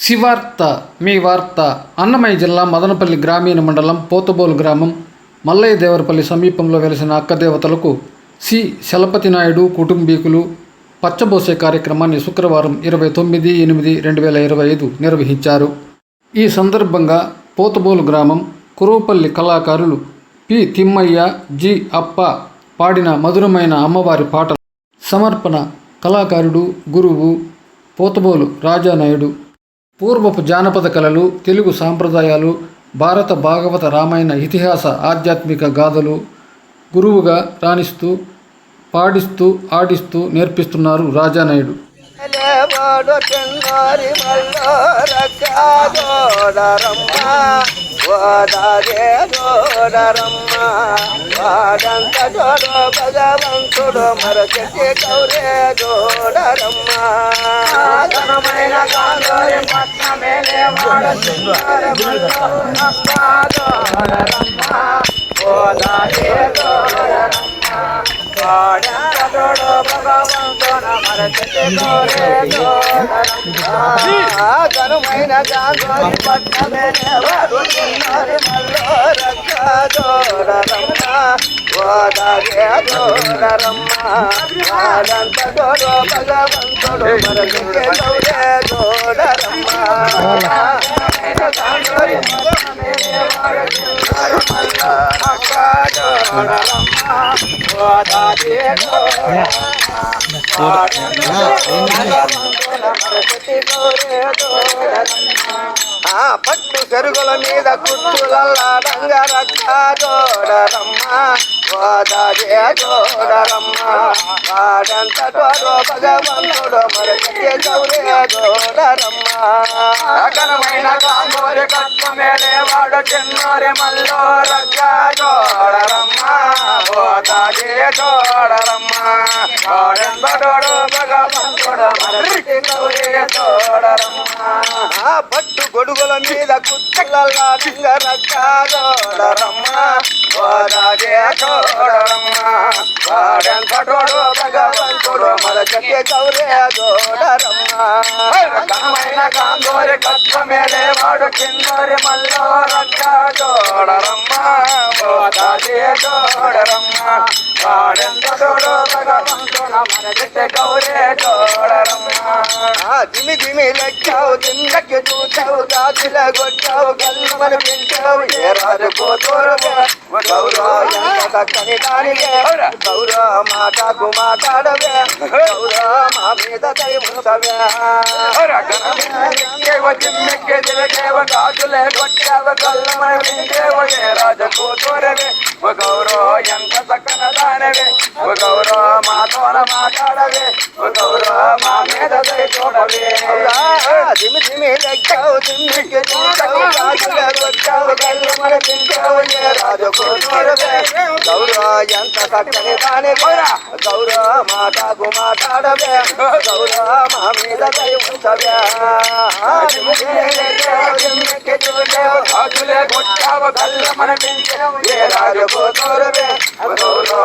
శివార్త మీ వార్త అన్నమయ్య జిల్లా మదనపల్లి గ్రామీణ మండలం పోతబోలు గ్రామం మల్లయ్య దేవరపల్లి సమీపంలో వెలిసిన అక్కదేవతలకు సి. శలపతి నాయుడు కుటుంబీకులు పచ్చబోసే కార్యక్రమాన్ని శుక్రవారం ఇరవై తొమ్మిది ఎనిమిది రెండు వేల ఇరవై ఐదు నిర్వహించారు. ఈ సందర్భంగా పోతబోలు గ్రామం కురువపల్లి కళాకారులు పి. తిమ్మయ్య జి. అప్ప పాడిన మధురమైన అమ్మవారి పాటలు సమర్పణ కళాకారుడు గురువు పోతబోలు రాజానాయుడు పూర్వపు జానపద కళలు తెలుగు సాంప్రదాయాలు భారత భాగవత రామాయణ ఇతిహాస ఆధ్యాత్మిక గాథలు గురువుగా రాణిస్తూ పాడిస్తూ ఆడిస్తూ నేర్పిస్తున్నారు రాజానాయుడు. భగవంతుడు గౌరే ఘనమైన కాందోరి పట్నమేలే వాడు చిన్నారి మల్లో రక్కాదోడరమ్మ ఓదారే దోడరమ్మ ఘనమైన గాంధారి పట్టమే రమ్మ ఓదారే దోడరమ్మ వాడంత దోడో భగవంతుడు మరచుకే గౌరే దోడరమ్మ గాంధారి పట్టమే ఆ పట్టు చెరుగుల మీద కుట్టులల్లాడంగ రక్కాదోడరమ్మ ఓదాదే వాడంత తోడో భగవంతుడు మరచితే గౌరే దోడరమ్మ వాడు చిన్నోరి మల్లో రక్కాదోడరమ్మ ఓదాదే దోడరమ్మ పట్టు గొడుగుల మీద కుట్టులల్లా డింగ రక్కాదోడరమ్మ ఓదాదే దోడరమ్మ వాడంత తోడో భగవంతుడు మరచితే కాంగోరి మేలే వాడు కిందరి మల్లో రక్క జోడరమ్మ ఓదాదే దిమి దిమి లెక్కావు దిమ్మకి చూచావు గాజుల కొట్టావు కళ్ళు మనిపించావు ఏ రాజు కోతోరు గౌరవ చక్కని దానివే గౌరవ మాటకు మాట్లాడవే గౌరవ మా మీద దయముంచవే గౌరవ ఎంత చక్కన దానవే గౌరవ మాతోన మాట్లాడవే గౌరవ మా మీద దయ చూడవే దిమి దిమి లెక్కావు దిమ్మికి చూచావు గాజుల కొట్టావు కళ్ళు మనిపించావు ఏ రాజు గౌరవ ఎంత చక్కని దాని గౌరవ మాటకు మాట్లాడవే గౌరవ మా మీద దయ ఉంచవే. ఏ రాజు కోరవే గౌరవ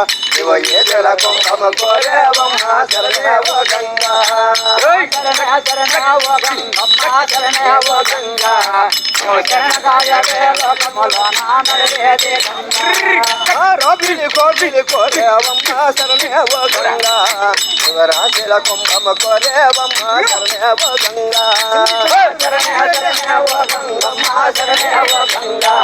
శరణగా లోకమల నడయేదే గంగా శరణే శరణే ఓ గంగమ్మ శరణే ఓ గంగా. శరణే ఓ గంగా. ఇవ ఏదల కుంభమ కోరేవమ్మ శరణే ఓ గంగా శరణే శరణే ఓ గంగమ్మ శరణే ఓ గంగా రోబిలి కోబిలి కోరేవమ్మ శరణే ఓ గంగా. శివరాశిల కుంభమ కోరేవమ్మ శరణే ఓ గంగా. శరణే శరణే ఓ గంగమ్మ శరణే ఓ గంగా.